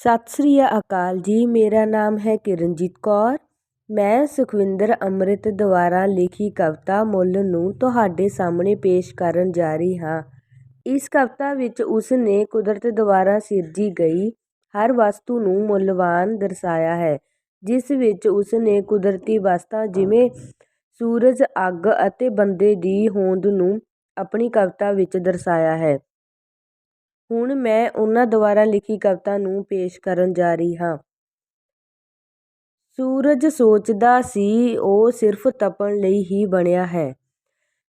ਸਤਿ ਸ੍ਰੀ ਅਕਾਲ ਜੀ। ਮੇਰਾ ਨਾਮ ਹੈ ਕਿਰਨਜੀਤ ਕੌਰ। ਮੈਂ ਸੁਖਵਿੰਦਰ ਅੰਮ੍ਰਿਤ ਦੁਆਰਾ ਲਿਖੀ ਕਵਿਤਾ ਮੁੱਲ ਨੂੰ ਤੁਹਾਡੇ ਸਾਹਮਣੇ ਪੇਸ਼ ਕਰਨ ਜਾ ਰਹੀ ਹਾਂ। ਇਸ ਕਵਿਤਾ ਵਿੱਚ ਉਸ ਨੇ ਕੁਦਰਤ ਦੁਆਰਾ ਸਿਰਜੀ ਗਈ ਹਰ ਵਸਤੂ ਨੂੰ ਮੁੱਲਵਾਨ ਦਰਸਾਇਆ ਹੈ, ਜਿਸ ਵਿੱਚ ਉਸ ਨੇ ਕੁਦਰਤੀ ਵਸਤਾਂ ਜਿਵੇਂ ਸੂਰਜ, ਅੱਗ ਅਤੇ ਬੰਦੇ ਦੀ ਹੋਂਦ ਨੂੰ ਆਪਣੀ ਕਵਿਤਾ ਵਿੱਚ ਦਰਸਾਇਆ ਹੈ। ਹੁਣ ਮੈਂ ਉਹਨਾਂ ਦੁਆਰਾ ਲਿਖੀ ਕਵਿਤਾ ਨੂੰ ਪੇਸ਼ ਕਰਨ ਜਾ ਰਹੀ ਹਾਂ। ਸੂਰਜ ਸੋਚਦਾ ਸੀ, ਉਹ ਸਿਰਫ ਤਪਣ ਲਈ ਹੀ ਬਣਿਆ ਹੈ।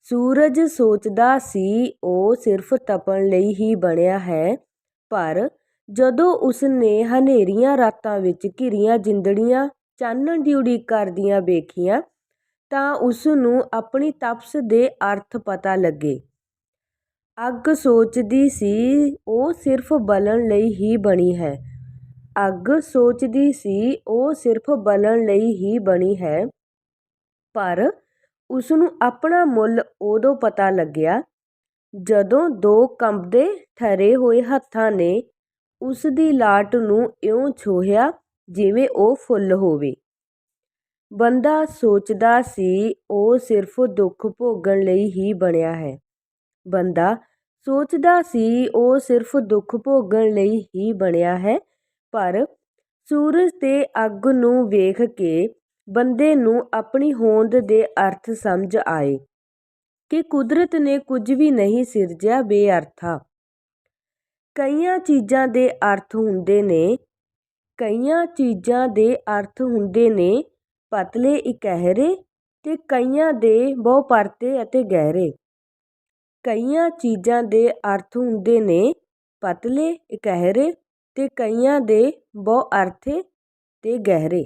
ਸੂਰਜ ਸੋਚਦਾ ਸੀ, ਉਹ ਸਿਰਫ ਤਪਣ ਲਈ ਹੀ ਬਣਿਆ ਹੈ। ਪਰ ਜਦੋਂ ਉਸ ਨੇ ਹਨੇਰੀਆਂ ਰਾਤਾਂ ਵਿੱਚ ਘਿਰੀਆਂ ਜਿੰਦੜੀਆਂ ਚਾਨਣ ਦੀ ਉਡੀਕ ਕਰਦੀਆਂ ਵੇਖੀਆਂ, ਤਾਂ ਉਸ ਨੂੰ ਆਪਣੀ ਤਪਸ਼ ਦੇ ਅਰਥ ਪਤਾ ਲੱਗੇ। ਅੱਗ ਸੋਚਦੀ ਸੀ, ਉਹ ਸਿਰਫ ਬਲਣ ਲਈ ਹੀ ਬਣੀ ਹੈ। ਅੱਗ ਸੋਚਦੀ ਸੀ, ਉਹ ਸਿਰਫ ਬਲਣ ਲਈ ਹੀ ਬਣੀ ਹੈ। ਪਰ ਉਸ ਨੂੰ ਆਪਣਾ ਮੁੱਲ ਉਦੋਂ ਪਤਾ ਲੱਗਿਆ, ਜਦੋਂ ਦੋ ਕੰਬਦੇ ਠਰੇ ਹੋਏ ਹੱਥਾਂ ਨੇ ਉਸ ਦੀ ਲਾਟ ਨੂੰ ਇਉਂ ਛੋਹਿਆ ਜਿਵੇਂ ਉਹ ਫੁੱਲ ਹੋਵੇ। ਬੰਦਾ ਸੋਚਦਾ ਸੀ, ਉਹ ਸਿਰਫ ਦੁੱਖ ਭੋਗਣ ਲਈ ਹੀ ਬਣਿਆ ਹੈ। ਬੰਦਾ ਸੋਚਦਾ ਸੀ ਉਹ ਸਿਰਫ ਦੁੱਖ ਭੋਗਣ ਲਈ ਹੀ ਬਣਿਆ ਹੈ, ਪਰ ਸੂਰਜ ਤੇ ਅੱਗ ਨੂੰ ਵੇਖ ਕੇ ਬੰਦੇ ਨੂੰ ਆਪਣੀ ਹੋਂਦ ਦੇ ਅਰਥ ਸਮਝ ਆਏ ਕਿ ਕੁਦਰਤ ਨੇ ਕੁਝ ਵੀ ਨਹੀਂ ਸਿਰਜਿਆ ਬੇਅਰਥਾ। ਕਈਆਂ ਚੀਜ਼ਾਂ ਦੇ ਅਰਥ ਹੁੰਦੇ ਨੇ, ਕਈਆਂ ਚੀਜ਼ਾਂ ਦੇ ਅਰਥ ਹੁੰਦੇ ਨੇ ਪਤਲੇ ਇਕਹਿਰੇ ਤੇ ਕਈਆਂ ਦੇ ਬਹੁ ਪਰਤੇ ਅਤੇ ਗਹਿਰੇ। ਕਈਆਂ ਚੀਜ਼ਾਂ ਦੇ ਅਰਥ ਹੁੰਦੇ ਨੇ ਪਤਲੇ ਇਕਹਿਰੇ ਅਤੇ ਕਈਆਂ ਦੇ ਬਹੁਅਰਥੇ ਅਤੇ ਗਹਿਰੇ।